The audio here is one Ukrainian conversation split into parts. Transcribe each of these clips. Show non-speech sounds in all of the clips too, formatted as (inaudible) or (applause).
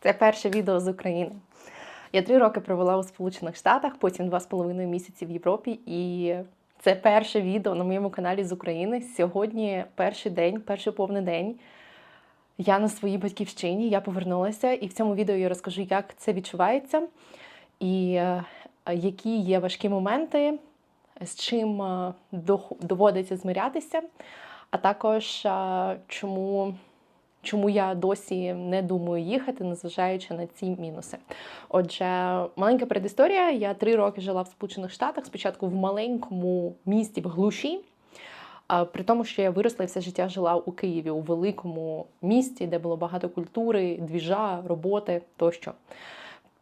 Це перше відео з України. Я три роки провела у Сполучених Штатах, потім два з половиною місяці в Європі. І це перше відео на моєму каналі з України. Сьогодні перший день, перший повний день. Я на своїй батьківщині, я повернулася, і в цьому відео я розкажу, як це відчувається, і е, які є важкі моменти, з чим е, доводиться змирятися, а також е, чому, чому я досі не думаю їхати, незважаючи на ці мінуси. Отже, маленька предісторія. Я три роки жила в Сполучених Штатах, спочатку в маленькому місті в глуші. При тому, що я виросла і все життя жила у Києві, у великому місті, де було багато культури, двіжа, роботи тощо.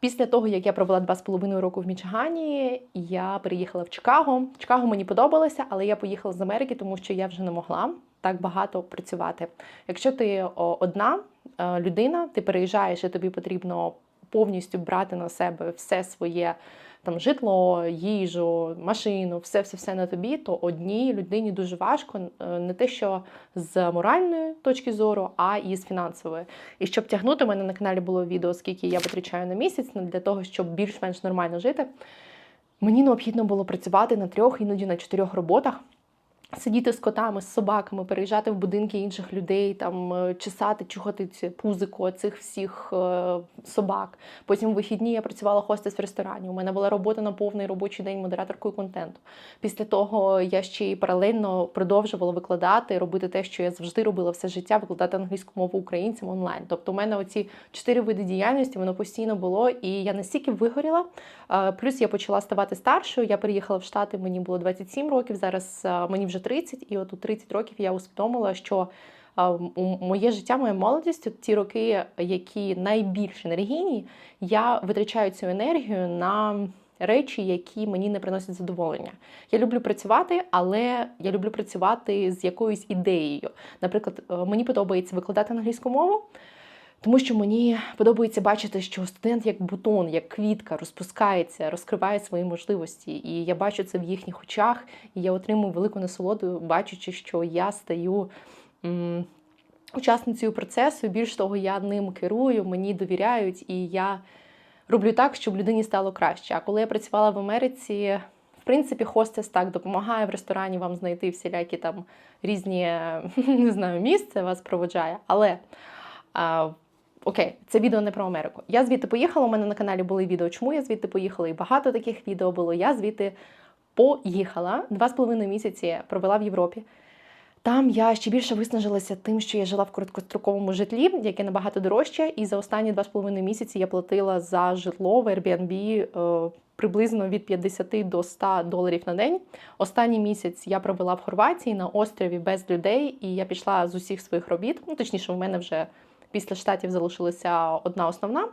Після того, як я провела два з половиною року в Мічигані, я переїхала в Чикаго. Чикаго мені подобалося, але я поїхала з Америки, тому що я вже не могла так багато працювати. Якщо ти одна е, людина, ти переїжджаєш і тобі потрібно повністю брати на себе все своє там житло, їжу, машину, все, все, все на тобі, то одній людині дуже важко е, не те, що з моральної точки зору, а і з фінансової. І щоб тягнути, у мене на каналі було відео, скільки я витрачаю на місяць ну, для того, щоб більш-менш нормально жити. Мені необхідно було працювати на трьох, іноді на чотирьох роботах. Сидіти з котами, з собаками, переїжджати в будинки інших людей, там е, чесати, чухати пузико цих всіх е, собак. Потім в вихідні я працювала хостес в ресторані. У мене була робота на повний робочий день модераторкою контенту. Після того я ще й паралельно продовжувала викладати, робити те, що я завжди робила все життя, викладати англійську мову українцям онлайн. Тобто, у мене оці чотири види діяльності воно постійно було, і я настільки вигоріла. Е, Плюс я почала ставати старшою. Я переїхала в Штати, мені було 27 років. Зараз мені вже 30, і от у 30 років я усвідомила, що моє життя, моя молодість, ті роки, які найбільш енергійні, я витрачаю цю енергію на речі, які мені не приносять задоволення. Я люблю працювати, але я люблю працювати з якоюсь ідеєю. Наприклад, е, мені подобається викладати англійську мову. Тому що мені подобається бачити, що студент як бутон, як квітка розпускається, розкриває свої можливості. І я бачу це в їхніх очах, і я отримую велику насолоду, бачачи, що я стаю м, учасницею процесу. Більш того, я ним керую, мені довіряють, і я роблю так, щоб людині стало краще. А коли я працювала в Америці, в принципі, хостес так допомагає в ресторані вам знайти всілякі там різні (laughs) не знаю, місце вас проводжає. Але окей, це відео не про Америку. Я звідти поїхала. У мене на каналі були відео, чому я звідти поїхала, і багато таких відео було. Я звідти поїхала два з половиною місяці провела в Європі. Там я ще більше виснажилася тим, що я жила в короткостроковому житлі, яке набагато дорожче. І за останні два з половиною місяці я платила за житло в Airbnb е, приблизно від 50 до 100 доларів на день. Останній місяць я провела в Хорватії на острові без людей, і я пішла з усіх своїх робіт. Ну, точніше, у мене вже після штатів залишилася одна основна.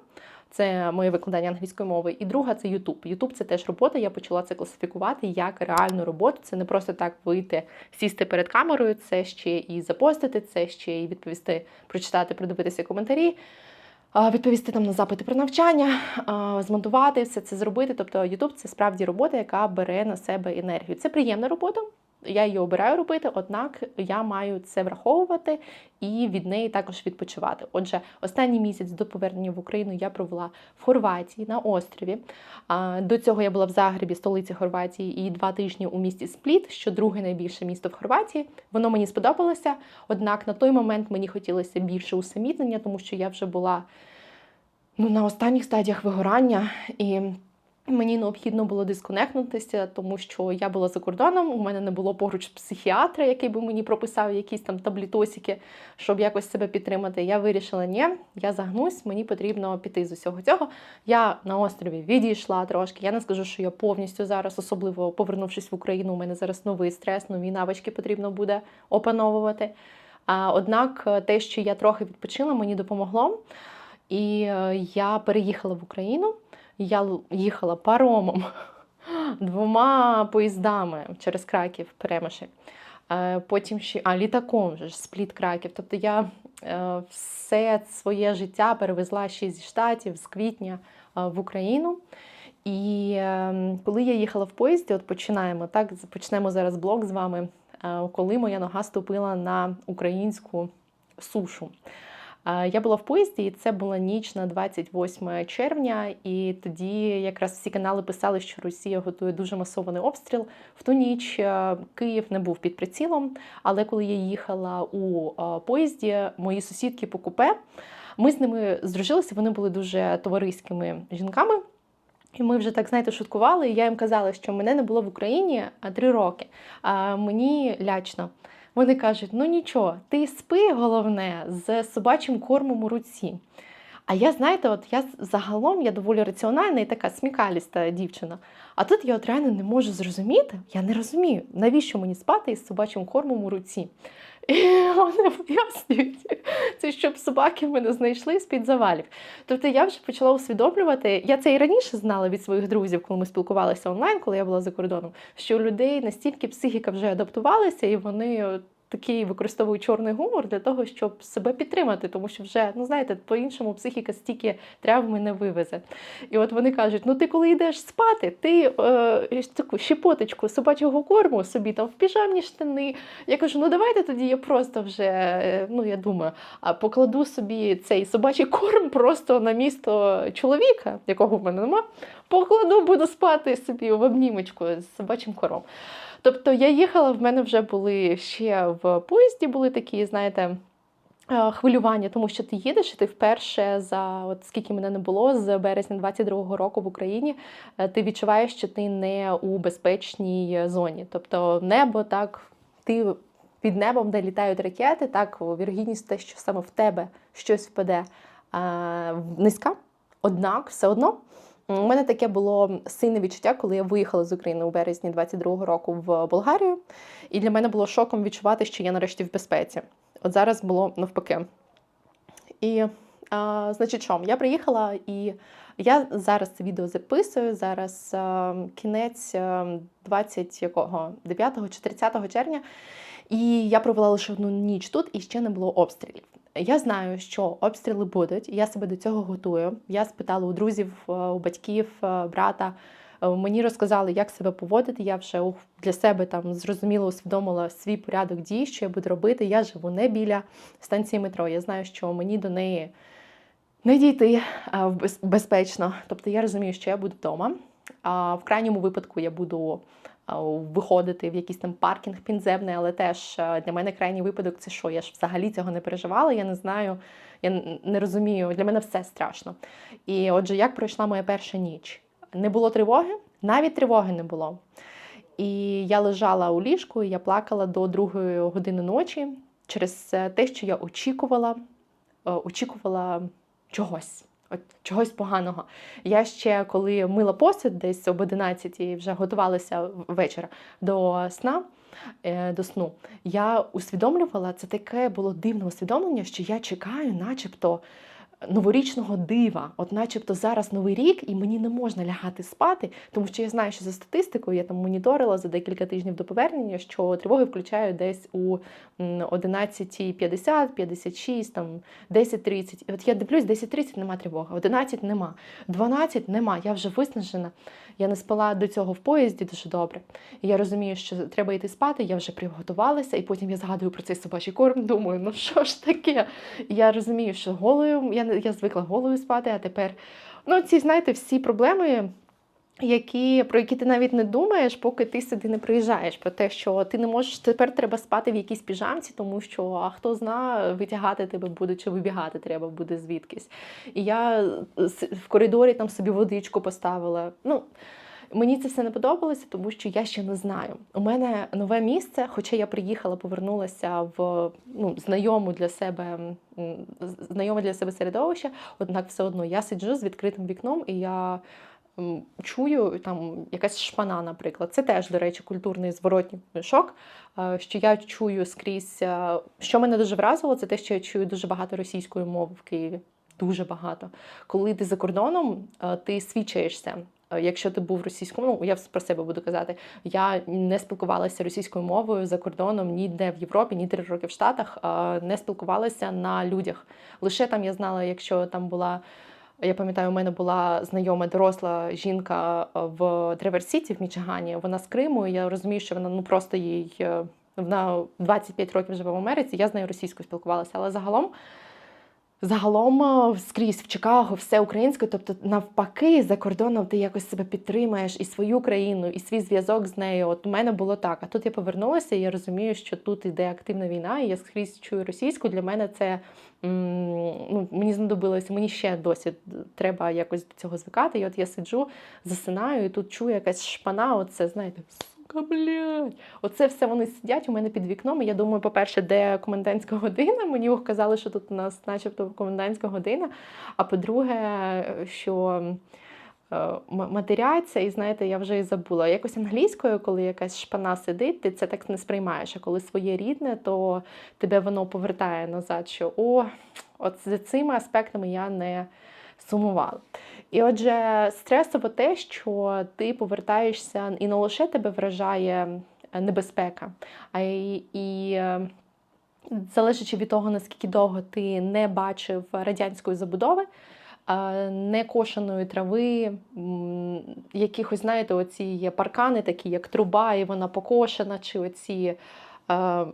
Це моє викладання англійської мови. І друга це Ютуб. Ютуб це теж робота. Я почала це класифікувати як реальну роботу. Це не просто так вийти, сісти перед камерою, це ще і запостити, це ще і відповісти, прочитати, продивитися коментарі, відповісти там на запити про навчання, змонтувати все це зробити. Тобто Ютуб це справді робота, яка бере на себе енергію. Це приємна робота. Я її обираю робити, однак я маю це враховувати і від неї також відпочивати. Отже, останній місяць до повернення в Україну я провела в Хорватії на острові. До цього я була в Загребі, столиці Хорватії, і два тижні у місті Спліт, що друге найбільше місто в Хорватії. Воно мені сподобалося. Однак на той момент мені хотілося більше усамітнення, тому що я вже була ну, на останніх стадіях вигорання і. Мені необхідно було дисконектнутися, тому що я була за кордоном, у мене не було поруч психіатра, який би мені прописав якісь там таблітосики, щоб якось себе підтримати. Я вирішила, ні, я загнусь, мені потрібно піти з усього цього. Я на острові відійшла трошки. Я не скажу, що я повністю зараз, особливо повернувшись в Україну, у мене зараз новий стрес, нові навички потрібно буде опановувати. А однак е, те, що я трохи відпочила, мені допомогло. І е, я переїхала в Україну. Я їхала паромом (laughs) двома поїздами через Краків, Перемиші. Е, Потім ще а, літаком вже ж спліт Краків. Тобто я е, все своє життя перевезла ще зі штатів з квітня е, в Україну. І коли я їхала в поїзді, от починаємо так, почнемо зараз блог з вами, коли моя нога ступила на українську сушу. Я була в поїзді, і це була ніч на 28 червня. І тоді якраз всі канали писали, що Росія готує дуже масований обстріл. В ту ніч е, Київ не був під прицілом. Але коли я їхала у е, поїзді, мої сусідки по купе, ми з ними здружилися. Вони були дуже товариськими жінками. І ми вже так знаєте шуткували. І я їм казала, що мене не було в Україні три роки, а мені лячно. Вони кажуть: ну нічого, ти спи, головне, з собачим кормом у руці. А я, знаєте, от я загалом я доволі раціональна і така смікаліста дівчина. А тут я от реально не можу зрозуміти, я не розумію, навіщо мені спати із собачим кормом у руці. І вони пояснюють, це щоб собаки мене знайшли з-під завалів. Тобто я вже почала усвідомлювати, я це і раніше знала від своїх друзів, коли ми спілкувалися онлайн, коли я була за кордоном, що у людей настільки психіка вже адаптувалася, і вони такий використовують чорний гумор для того, щоб себе підтримати, тому що вже, ну знаєте, по-іншому психіка стільки травми не вивезе. І от вони кажуть: ну ти коли йдеш спати, ти е, таку щепоточку собачого корму собі там в піжамні штани. Я кажу, ну давайте тоді я просто вже, е, ну я думаю, а покладу собі цей собачий корм просто на місто чоловіка, якого в мене нема, покладу, буду спати собі в обнімочку з собачим кормом. Тобто я їхала, в мене вже були ще в поїзді були такі, знаєте. е, Хвилювання, тому що ти їдеш, і ти вперше за от скільки мене не було з березня 22-го року в Україні, е, ти відчуваєш, що ти не у безпечній зоні. Тобто небо так, ти під небом, де літають ракети, так вірогідність те, що саме в тебе щось впаде е, низька. Однак, все одно у мене таке було сильне відчуття, коли я виїхала з України у березні 22-го року в Болгарію. І для мене було шоком відчувати, що я нарешті в безпеці. От зараз було навпаки. І, а, значить, що? Я приїхала і я зараз це відео записую. Зараз а, кінець а, 20 якого 9 чи 30 червня. І я провела лише одну ніч тут і ще не було обстрілів. Я знаю, що обстріли будуть. Я себе до цього готую. Я спитала у друзів, е, у батьків, е, брата. Е, Мені розказали, як себе поводити. Я вже для себе там зрозуміло усвідомила свій порядок дій, що я буду робити. Я живу не біля станції метро. Я знаю, що мені до неї не дійти безпечно. Тобто я розумію, що я буду вдома. В крайньому випадку я буду виходити в якийсь там паркінг підземний, але теж для мене крайній випадок це що? Я ж взагалі цього не переживала. Я не знаю, я не розумію. Для мене все страшно. І отже, як пройшла моя перша ніч? Не було тривоги, навіть тривоги не було. І я лежала у ліжку, і я плакала до другої години ночі через е, те, що я очікувала, е, очікувала чогось. От чогось поганого. Я ще коли мила посуд десь об 11 і вже готувалася вечора до сна, е, до сну, я усвідомлювала, це таке було дивне усвідомлення, що я чекаю, начебто. Новорічного дива, от начебто зараз новий рік, і мені не можна лягати спати, тому що я знаю, що за статистикою я там моніторила за декілька тижнів до повернення, що тривоги включають десь у 11.50, 56, там 10.30. І От я дивлюсь, 10.30 нема тривоги, 11 нема, 12 нема. Я вже виснажена. Я не спала до цього в поїзді дуже добре. І я розумію, що треба йти спати. Я вже приготувалася, і потім я згадую про цей собачий корм. Думаю, ну що ж таке? Я розумію, що голою я, не- я звикла голою спати, а тепер ну ці знаєте всі проблеми. Які, про які ти навіть не думаєш, поки ти сюди не приїжджаєш. Про те, що ти не можеш тепер треба спати в якійсь піжамці, тому що а хто зна, витягати тебе буде чи вибігати треба буде звідкись. І я в коридорі там собі водичку поставила. Ну, Мені це все не подобалося, тому що я ще не знаю. У мене нове місце, хоча я приїхала, повернулася в ну, знайому для себе знайоме для себе середовище, однак все одно я сиджу з відкритим вікном і я чую там якась шпана, наприклад. Це теж, до речі, культурний зворотній шок. е, Що я чую скрізь, е, що мене дуже вразило, це те, що я чую дуже багато російської мови в Києві. Дуже багато. Коли ти за кордоном, е, ти свідчаєшся. Е, Якщо ти був російською, ну я про себе буду казати, я не спілкувалася російською мовою за кордоном ніде в Європі, ні три роки в Штатах, е, не спілкувалася на людях. Лише там я знала, якщо там була. Я пам'ятаю, у мене була знайома доросла жінка е, в Треверсіті в Мічигані. Вона з Криму. і Я розумію, що вона ну просто їй вона 25 років живе в Америці. Я з нею російською спілкувалася, але загалом Загалом е, скрізь в Чикаго все українською, тобто навпаки, за кордоном ти якось себе підтримаєш і свою країну, і свій зв'язок з нею. От у мене було так. А тут я повернулася, і я розумію, що тут іде активна війна, і я скрізь чую російську. Для мене це ну, мені знадобилося, мені ще досі треба якось до цього звикати. І от я сиджу, засинаю, і тут чую якась шпана, оце, знаєте, сука, блядь. Оце все вони сидять у мене під вікном. І я думаю, по-перше, де комендантська година. (laughs) Мені казали, що тут у нас, начебто, комендантська година. А по-друге, що е, матеряться, і знаєте, я вже і забула. Якось англійською, коли якась шпана сидить, ти це так не сприймаєш. А коли своє рідне, то тебе воно повертає назад, що о, от за цими аспектами я не сумувала. І отже, стресово те, що ти повертаєшся, і не лише тебе вражає е, небезпека, а й і. е, Залежачи від того, наскільки довго ти не бачив радянської забудови, е, некошеної трави, якихось, знаєте, оці є паркани, такі як труба, і вона покошена, чи оці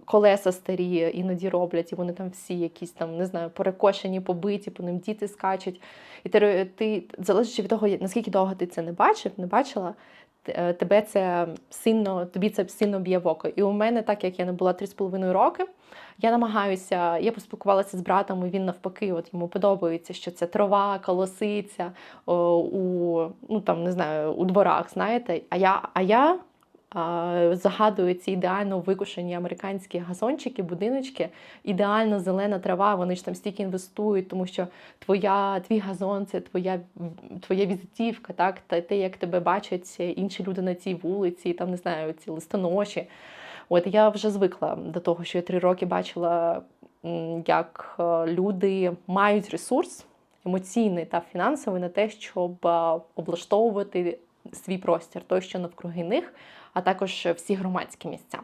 колеса старі іноді роблять, і вони там всі якісь там, не знаю, перекошені, побиті, по ним діти скачуть. І ти, ти залежачи від того, наскільки довго ти це не бачив, не бачила, е, тебе це сильно, тобі це сильно б'є в око. І у мене, так як я не була 3,5 роки, я намагаюся, я поспілкувалася з братом, і він навпаки, от йому подобається, що це трава, колосиця у ну там не знаю, у дворах, знаєте. А я, а я загадую ці ідеально викушені американські газончики, будиночки, ідеально зелена трава. Вони ж там стільки інвестують, тому що твоя, твій газон це твоя, твоя візитівка, так та те, як тебе бачать інші люди на цій вулиці, там не знаю, ці листоноші. От я вже звикла до того, що я три роки бачила, як е, люди мають ресурс емоційний та фінансовий на те, щоб е, облаштовувати свій простір, той, що навкруги них, а також всі громадські місця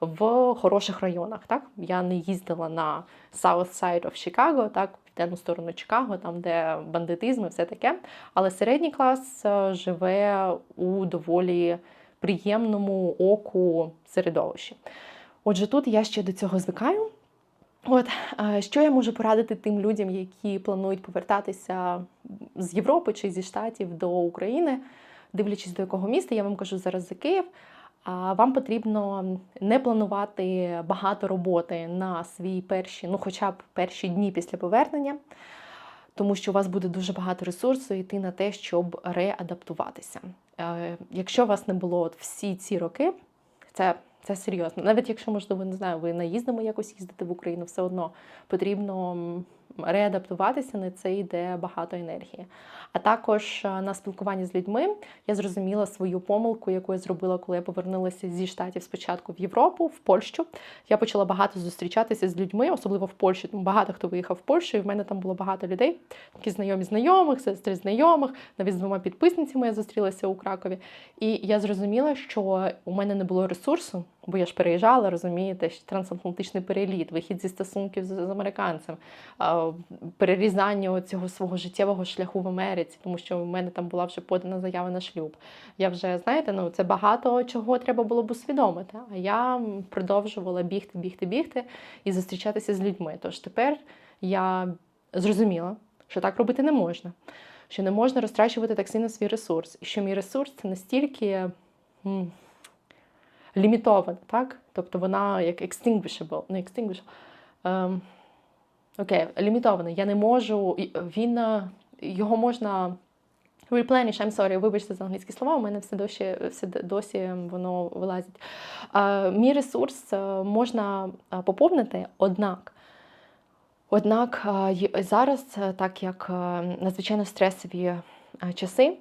в хороших районах. Так я не їздила на South Side of Chicago, так південну сторону Чикаго, там де бандитизм і все таке. Але середній клас е, живе у доволі приємному оку середовищі. Отже, тут я ще до цього звикаю. От е, що я можу порадити тим людям, які планують повертатися з Європи чи зі Штатів до України, дивлячись до якого міста, я вам кажу зараз за Київ. Вам потрібно не планувати багато роботи на свої перші, ну хоча б перші дні після повернення, тому що у вас буде дуже багато ресурсу йти на те, щоб реадаптуватися. Е, Якщо у вас не було от всі ці роки, це, це серйозно. Навіть якщо, можливо, не знаю, ви наїздами якось їздите в Україну, все одно потрібно реадаптуватися, на це йде багато енергії. А також е, на спілкуванні з людьми я зрозуміла свою помилку, яку я зробила, коли я повернулася зі штатів спочатку в Європу, в Польщу. Я почала багато зустрічатися з людьми, особливо в Польщі. Тому багато хто виїхав в Польщу, і в мене там було багато людей, які знайомі знайомих, сестри знайомих. Навіть з двома підписницями я зустрілася у Кракові. І я зрозуміла, що у мене не було ресурсу, бо я ж переїжджала, розумієте, трансатлантичний переліт, вихід зі стосунків з, з американцем, перерізання цього свого життєвого шляху в Америці, тому що в мене там була вже подана заява на шлюб. Я вже знаєте, ну це багато чого треба було б усвідомити. А я продовжувала бігти, бігти, бігти і зустрічатися з людьми. Тож тепер я зрозуміла, що так робити не можна. Що не можна розтрачувати так сильно свій ресурс, і що мій ресурс це настільки лімітована, так? Тобто вона як extinguishable, не extinguishable, ем, окей, лімітована. Я не можу, він, е, його можна replenish, I'm sorry, вибачте за англійські слова, у мене все досі, все досі воно вилазить. Е, мій ресурс е, можна е, поповнити, однак Однак е, зараз, е, так як е, надзвичайно стресові е, часи,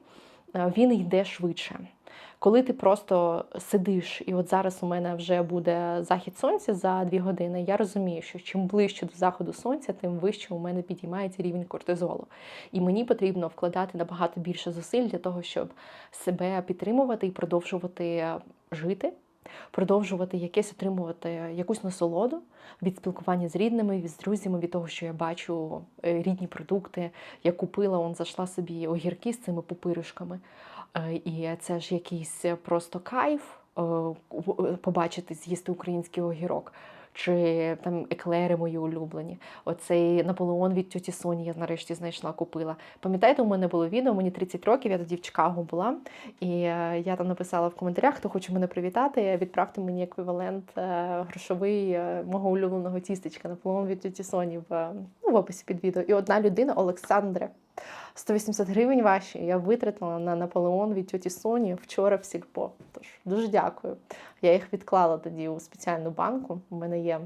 е, він йде швидше. Коли ти просто сидиш, і от зараз у мене вже буде захід сонця за дві години, я розумію, що чим ближче до заходу сонця, тим вище у мене підіймається рівень кортизолу. І мені потрібно вкладати набагато більше зусиль для того, щоб себе підтримувати і продовжувати жити, продовжувати якесь отримувати якусь насолоду від спілкування з рідними, з друзями, від того, що я бачу е, рідні продукти. Я купила, он зайшла собі огірки з цими пупиришками. Е, І це ж якийсь просто кайф е, побачити, з'їсти український огірок. Чи там еклери мої улюблені. Оцей Наполеон від тьоті Соні я нарешті знайшла, купила. Пам'ятаєте, у мене було відео, мені 30 років, я тоді в Чикаго була, і е, я там написала в коментарях, хто хоче мене привітати, відправте мені еквівалент е, грошовий е, мого улюбленого тістечка Наполеон від тьоті Соні в, ну, в описі під відео. І одна людина, Олександре. 180 гривень ваші я витратила на Наполеон від тьоті Соні вчора в сільпо. Тож дуже дякую. Я їх відклала тоді у спеціальну банку. У мене є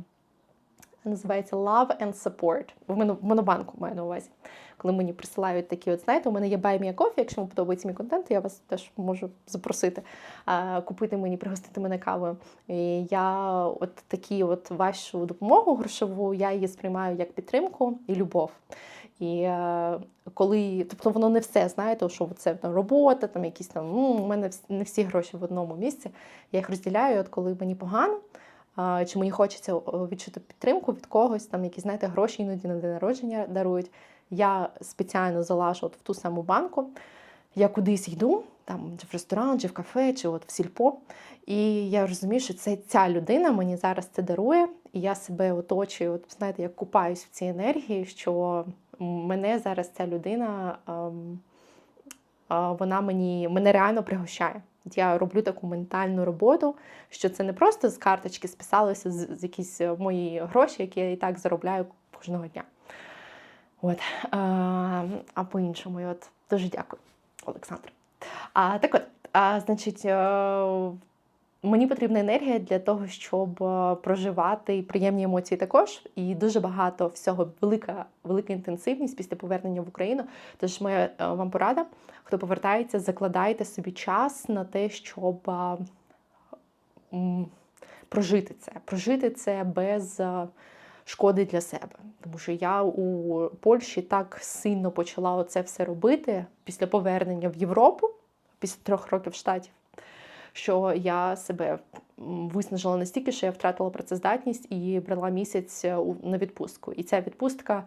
називається Love and Support. В монобанку маю на увазі. Коли мені присилають такі, от знаєте, у мене є Buy Coffee, якщо вам подобається мій контент, я вас теж можу запросити, а, купити мені, пригостити мене кавою. І я от такі от вашу допомогу грошову, я її сприймаю як підтримку і любов. І е, коли, тобто воно не все, знаєте, що це там робота, там якісь там, ну, у мене не всі гроші в одному місці. Я їх розділяю, от коли мені погано, чи мені хочеться відчути підтримку від когось, там якісь, знаєте, гроші іноді на день народження дарують. Я спеціально залажу от в ту саму банку, я кудись йду, там чи в ресторан, чи в кафе, чи от в сільпо. І я розумію, що це ця людина мені зараз це дарує, і я себе оточую, от знаєте, як купаюсь в цій енергії, що мене зараз ця людина, вона мені мене реально пригощає. Я роблю таку ментальну роботу, що це не просто з карточки списалося з, з якісь е, мої гроші, які я і так заробляю кожного дня. От. А, по-іншому, от дуже дякую, Олександр. А, так от, а, значить, е, мені потрібна енергія для того, щоб е, проживати приємні емоції також. І дуже багато всього, велика, велика інтенсивність після повернення в Україну. Тож моя е, вам порада, хто повертається, закладайте собі час на те, щоб е, прожити це, прожити це без шкоди для себе. Тому що я у Польщі так сильно почала оце все робити після повернення в Європу, після трьох років штатів, що я себе виснажила настільки, що я втратила працездатність і брала місяць е, на відпустку. І ця відпустка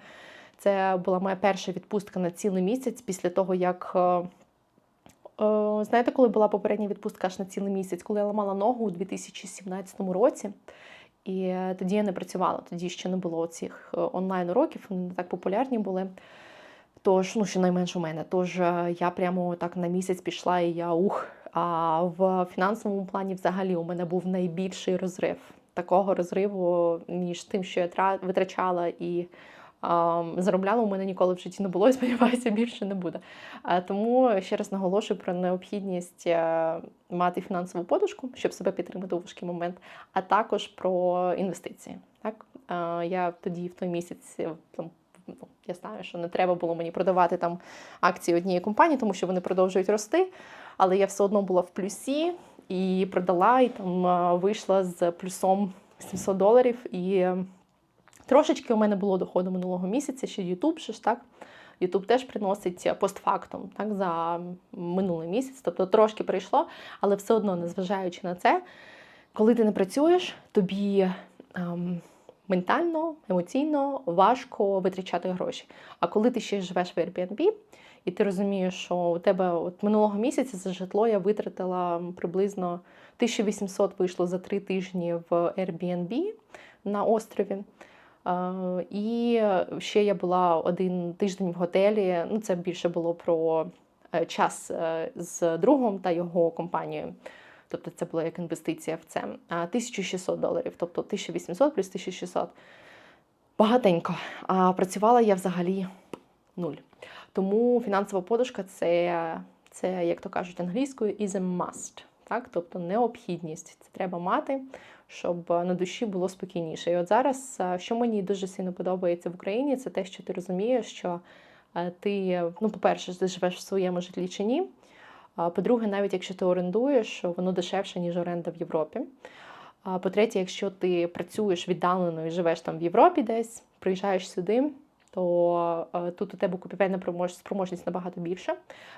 це була моя перша відпустка на цілий місяць після того, як. е, е, Знаєте, коли була попередня відпустка аж на цілий місяць, коли я ламала ногу у 2017 році, і тоді я не працювала, тоді ще не було цих онлайн уроків, вони не так популярні були. Тож, ну, щонайменше у мене. Тож е, я прямо так на місяць пішла, і я ух. А в фінансовому плані взагалі у мене був найбільший розрив. Такого розриву між тим, що я витрачала і а, заробляла, у мене ніколи в житті не було, і сподіваюся, більше не буде. А, тому ще раз наголошую про необхідність е, мати фінансову подушку, щоб себе підтримати у важкий момент, а також про інвестиції. Так? А, я тоді в той місяць е, там, ну, я знаю, що не треба було мені продавати там акції однієї компанії, тому що вони продовжують рости. Але я все одно була в плюсі і продала, і там вийшла з плюсом 700 доларів. І е, трошечки у мене було доходу минулого місяця, ще YouTube, ще ж так. YouTube теж приносить постфактум так, за минулий місяць, тобто трошки прийшло, але все одно, незважаючи на це, коли ти не працюєш, тобі ем, ментально, емоційно важко витрачати гроші. А коли ти ще живеш в Airbnb, і ти розумієш, що у тебе от минулого місяця за житло я витратила приблизно 1800 вийшло за три тижні в Airbnb на острові. І ще я була один тиждень в готелі. Ну, це більше було про е, час е, з другом та його компанією. Тобто це була як інвестиція в це. 1600 доларів, тобто 1800 плюс 1600. Багатенько. А працювала я взагалі нуль. Тому фінансова подушка це, це як то кажуть англійською, is a must. Так? Тобто необхідність. Це треба мати, щоб на душі було спокійніше. І от зараз, що мені дуже сильно подобається в Україні, це те, що ти розумієш, що е, ти, ну, по-перше, ти живеш в своєму житлі чи ні. По-друге, навіть якщо ти орендуєш, воно дешевше, ніж оренда в Європі. По-третє, якщо ти працюєш віддалено і живеш там в Європі десь, приїжджаєш сюди, то е, тут у тебе купівельна промож- спроможність набагато більше.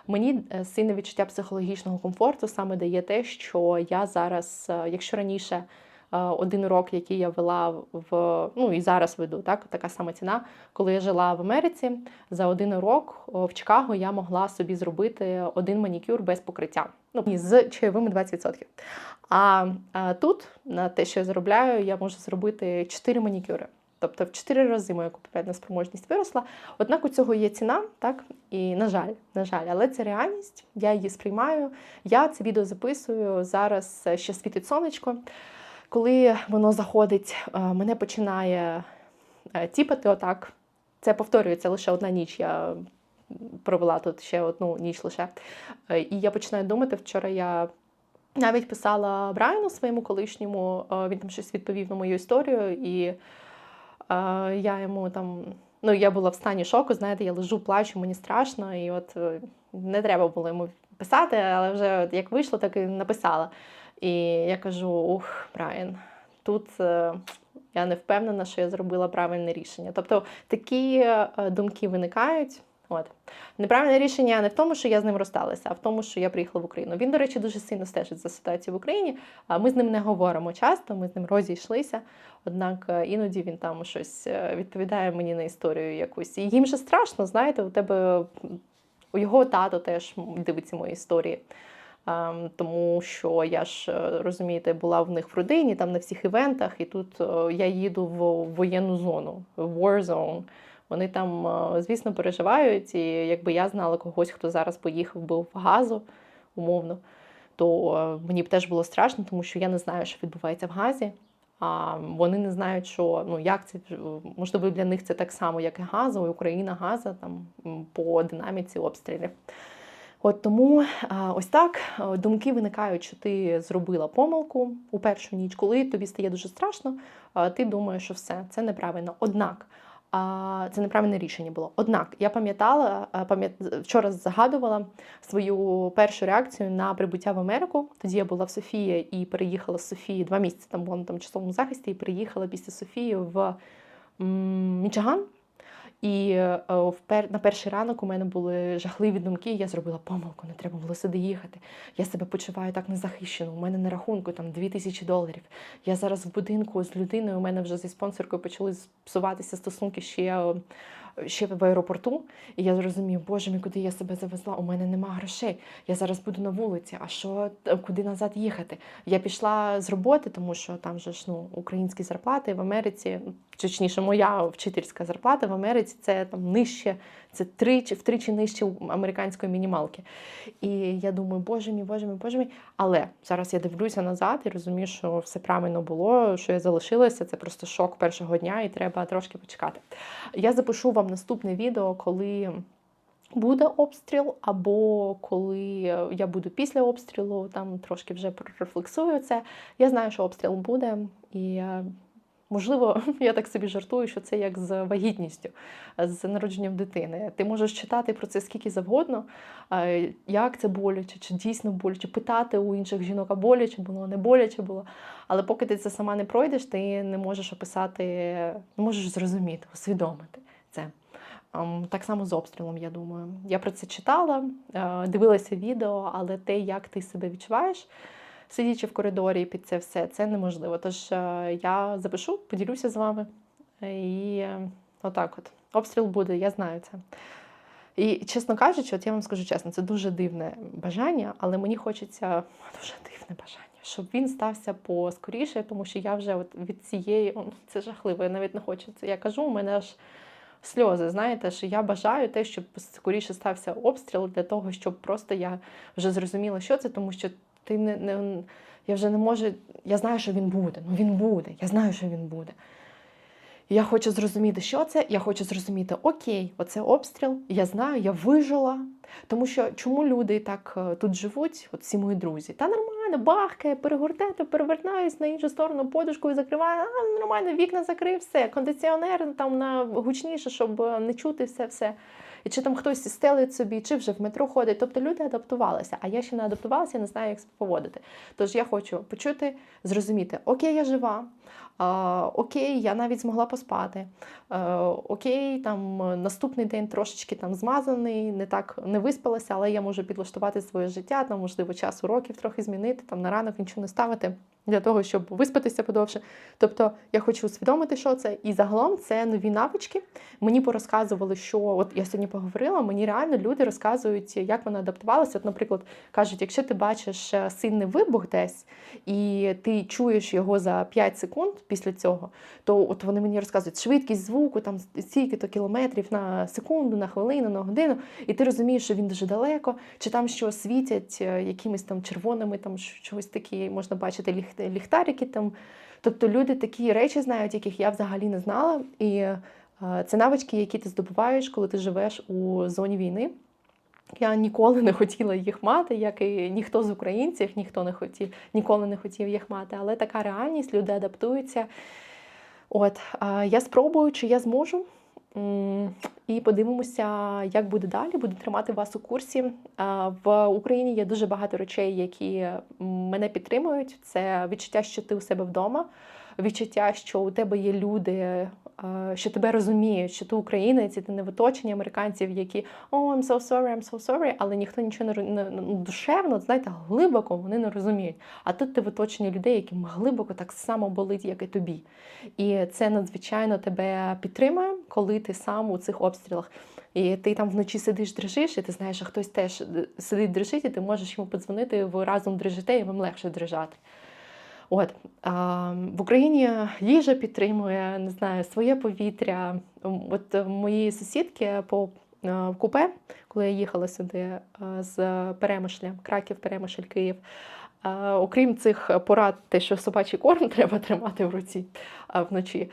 Мені е, сильне відчуття психологічного комфорту саме дає те, що я зараз, е, якщо раніше один урок, який я вела в ну і зараз веду, так така сама ціна. Коли я жила в Америці, за один урок в Чикаго я могла собі зробити один манікюр без покриття. Ну з чайовими 20%. А, а тут на те, що я заробляю, я можу зробити 4 манікюри. Тобто в 4 рази моя купівельна спроможність виросла. Однак у цього є ціна, так? І на жаль, на жаль, але це реальність. Я її сприймаю. Я це відео записую зараз е, ще світить сонечко. Коли воно заходить, е, мене починає е, тіпати отак. Це повторюється лише одна ніч. Я провела тут ще одну ніч лише. Е, І я починаю думати, вчора я навіть писала Брайану своєму колишньому, він там щось відповів на мою історію, і я йому там. Ну, я була в стані шоку, знаєте, я лежу, плачу, мені страшно, і от не треба було йому писати, але вже як вийшло, так і написала. І я кажу: ух, Брайан, тут е, я не впевнена, що я зробила правильне рішення. Тобто такі е, думки виникають. От. Неправильне рішення не в тому, що я з ним розсталася, а в тому, що я приїхала в Україну. Він, до речі, дуже сильно стежить за ситуацією в Україні. А Ми з ним не говоримо часто, ми з ним розійшлися. Однак е, іноді він там щось відповідає мені на історію якусь. І їм же страшно, знаєте, у тебе у його тато теж дивиться мої історії. Ем, Тому що я ж е, розумієте, була в них в родині, там на всіх івентах, і тут е, я їду в воєнну зону, в war zone. Вони там, е, звісно, переживають. І якби я знала когось, хто зараз поїхав би в газу, умовно, то мені б теж було страшно, тому що я не знаю, що відбувається в газі. А вони не знають, що ну як це можливо для них це так само, як і газа, і Україна газа там по динаміці обстрілів. От тому ось так думки виникають, що ти зробила помилку у першу ніч, коли тобі стає дуже страшно, ти думаєш, що все це неправильно. Однак це неправильне рішення було. Однак я пам'ятала, а, пам'ят- вчора згадувала свою першу реакцію на прибуття в Америку. Тоді я була в Софії і переїхала з Софії два місяці там була на тимчасовому захисті, і переїхала після Софії в Мічиган. І е, на перший ранок у мене були жахливі думки. Я зробила помилку, не треба було сюди їхати. Я себе почуваю так незахищено. У мене на рахунку там 2000 доларів. Я зараз в будинку з людиною. У мене вже зі спонсоркою почали псуватися стосунки ще, ще в аеропорту. І я зрозумів, боже мій, куди я себе завезла? У мене нема грошей. Я зараз буду на вулиці. А що е, куди назад їхати? Я пішла з роботи, тому що там же ж ну українські зарплати в Америці, точніше, моя вчительська зарплата в Америці це там нижче, це тричі, втричі нижче американської мінімалки. І я думаю, боже мій, боже мій, боже мій. Але зараз я дивлюся назад і розумію, що все правильно було, що я залишилася. Це просто шок першого дня, і треба трошки почекати. Я запишу вам наступне відео, коли. Буде обстріл, або коли я буду після обстрілу, там трошки вже прорефлексую це. Я знаю, що обстріл буде, і можливо, (laughs) я так собі жартую, що це як з вагітністю, з народженням дитини. Ти можеш читати про це скільки завгодно, як це боляче, чи дійсно боляче, питати у інших жінок, а боляче було, не боляче було. Але поки ти це сама не пройдеш, ти не можеш описати, не можеш зрозуміти, усвідомити це. Ем, Так само з обстрілом, я думаю. Я про це читала, е, дивилася відео, але те, як ти себе відчуваєш, сидячи в коридорі під це все, це неможливо. Тож е, я запишу, поділюся з вами. І е, отак от. Обстріл буде, я знаю це. І, чесно кажучи, от я вам скажу чесно, це дуже дивне бажання, але мені хочеться дуже дивне бажання, щоб він стався поскоріше, тому що я вже от від цієї, це жахливо, я навіть не хочу це. Я кажу, у мене аж сльози, знаєте, що я бажаю те, щоб скоріше стався обстріл для того, щоб просто я вже зрозуміла, що це, тому що ти не, не я вже не можу. Я знаю, що він буде. Ну він буде. Я знаю, що він буде. Я хочу зрозуміти, що це. Я хочу зрозуміти, окей, оце обстріл. Я знаю, я вижила. Тому що чому люди так е, тут живуть, от всі мої друзі? Та нормально, бахкає, перегортете, перевертаюсь на іншу сторону, подушкою закриваю, а, нормально, вікна закрив, все, кондиціонер там на гучніше, щоб е, не чути все, все. І чи там хтось стелить собі, чи вже в метро ходить. Тобто люди адаптувалися, а я ще не адаптувалася, не знаю, як себе поводити. Тож я хочу почути, зрозуміти, окей, я жива. Окей, я навіть змогла поспати. А, окей, там е, наступний день трошечки там змазаний, не так не виспалася, але я можу підлаштувати своє життя, там, можливо, час уроків трохи змінити, там на ранок нічого не ставити. для того, щоб виспатися подовше. Тобто я хочу усвідомити, що це. І загалом це нові навички. Мені порозказували, що от я сьогодні поговорила, мені реально люди розказують, як вони адаптувалися. От, наприклад, кажуть, якщо ти бачиш е, сильний вибух десь, і ти чуєш його за 5 секунд після цього, то от вони мені розказують швидкість звуку, там стільки-то кілометрів на секунду, на хвилину, на годину, і ти розумієш, що він дуже далеко, чи там що світять е, якимись там червоними, там чогось такі, можна бачити ліх- ліхтарики там. Тобто люди такі речі знають, яких я взагалі не знала. І е, це навички, які ти здобуваєш, коли ти живеш у зоні війни. Я ніколи не хотіла їх мати, як і ніхто з українців, ніхто не хотів, ніколи не хотів їх мати. Але така реальність, люди адаптуються. От я спробую, чи я зможу. І подивимося, як буде далі. Буду тримати вас у курсі. В Україні є дуже багато речей, які мене підтримують. Це відчуття, що ти у себе вдома, відчуття, що у тебе є люди, що тебе розуміють, що ти українець, і ти не в оточенні американців, які о, I'm so sorry, I'm so sorry, але ніхто нічого не, не ну, душевно, знаєте, глибоко вони не розуміють. А тут ти в оточенні людей, яким глибоко так само болить, як і тобі. І це надзвичайно тебе підтримує, коли ти сам у цих обстрілах. І ти там вночі сидиш, дрижиш, і ти знаєш, що хтось теж е, сидить, дрижить, і ти можеш йому подзвонити, ви разом дрижите, і вам легше дрижати. От а, в Україні їжа підтримує, не знаю, своє повітря. От е, моєї сусідки по е, купе, коли я їхала сюди е, з Перемишля, Краків, Перемишль, Київ. Окрім цих порад, те, що собачий корм (laughs) треба тримати в руці вночі.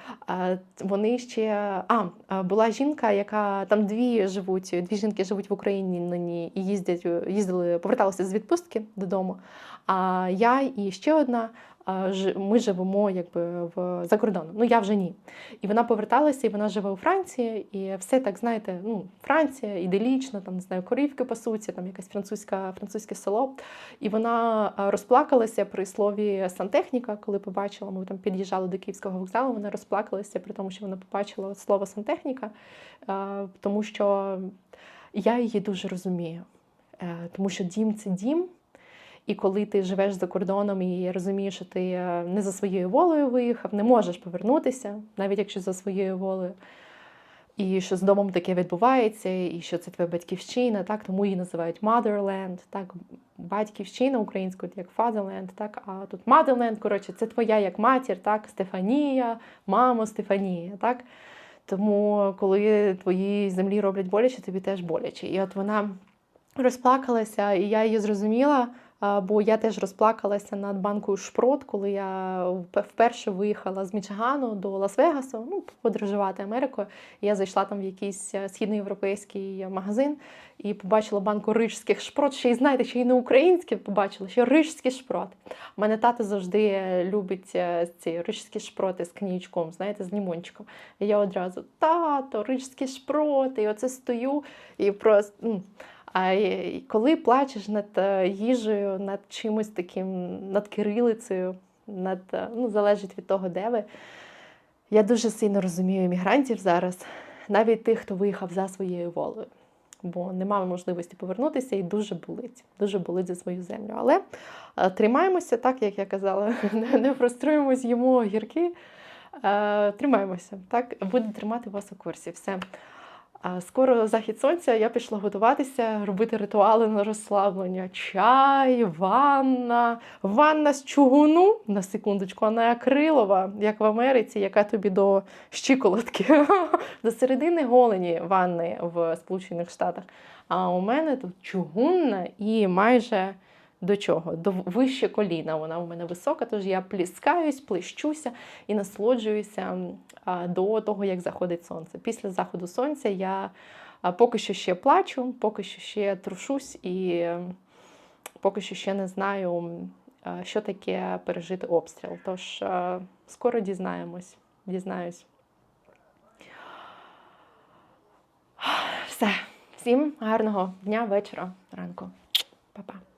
Вони ще а була жінка, яка там дві живуть, дві жінки живуть в Україні нині і їздять, їздили, поверталися з відпустки додому. А я і ще одна. Ми живемо якби в за кордоном. Ну я вже ні. І вона поверталася, і вона живе у Франції, і все так знаєте, ну Франція іделічно, там не знаю, корівки пасуться, там якесь французька, французьке село. І вона розплакалася при слові сантехніка, коли побачила, ми там під'їжджали до Київського вокзалу. Вона розплакалася при тому, що вона побачила слово сантехніка, тому що я її дуже розумію. Е, Тому що дім це дім. І коли ти живеш за кордоном і розумієш, що ти е, не за своєю волею виїхав, не можеш повернутися, навіть якщо за своєю волею, і що з домом таке відбувається, і що це твоя батьківщина, так? Тому її називають Motherland, так? Батьківщина українською, як Fatherland, так? А тут Motherland, коротше, це твоя як матір, так, Стефанія, мамо Стефанія, так. Тому, коли твої землі роблять боляче, тобі теж боляче. І от вона розплакалася, і я її зрозуміла, бо я теж розплакалася над банкою шпрот, коли я вперше виїхала з Мічигану до Лас-Вегасу, ну, подорожувати Америкою. Я зайшла там в якийсь е, східноєвропейський магазин і побачила банку рижських шпрот. Ще й знаєте, ще й не українські побачила, ще рижські шпроти. У мене тато завжди любить е, ці рижські шпроти з коньячком, знаєте, з лімончиком. І я одразу тато, рижські шпроти, і оце стою і просто. А коли плачеш над е, їжею, над чимось таким, над кирилицею, над, е, ну, залежить від того, де ви. Я дуже сильно розумію іммігрантів зараз, навіть тих, хто виїхав за своєю волею. Бо немає можливості повернутися і дуже болить, дуже болить за свою землю. Але е, тримаємося, так як я казала, (laughs) не, не фруструємось, їмо гірки. Е, тримаємося, так, буду тримати вас у курсі. Все. Скоро захід сонця, я пішла готуватися, робити ритуали на розслаблення. Чай, ванна, ванна з чугуну, на секундочку, а не акрилова, як в Америці, яка тобі до щиколотки, (laughs) до середини голені ванни в Сполучених Штатах. А у мене тут чугунна і майже до чого? До вище коліна. Вона у мене висока, тож я пліскаюсь, плещуся і насолоджуюся до того, як заходить сонце. Після заходу сонця я поки що ще плачу, поки що ще трушусь і поки що ще не знаю, що таке пережити обстріл. Тож скоро дізнаємось. Дізнаюсь. Все. Всім гарного дня, вечора, ранку. Па-па.